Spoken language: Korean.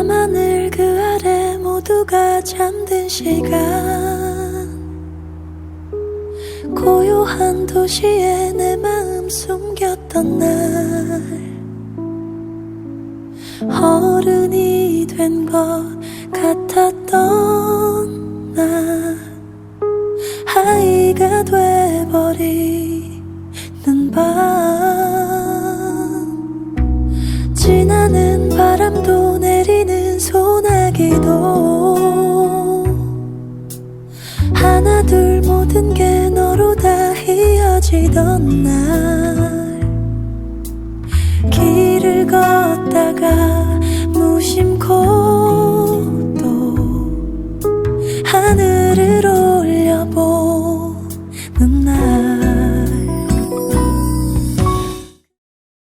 밤하늘 그 아래 모두가 잠든 시간. 고요한 도시에 내 마음 숨겼던 날. 어른이 된 것 같았던 나 아이가 돼버리는 밤. 지나는 바람도 모든 게 너로 다 이어지던 날. 길을 걷다가 무심코 또 하늘을 올려보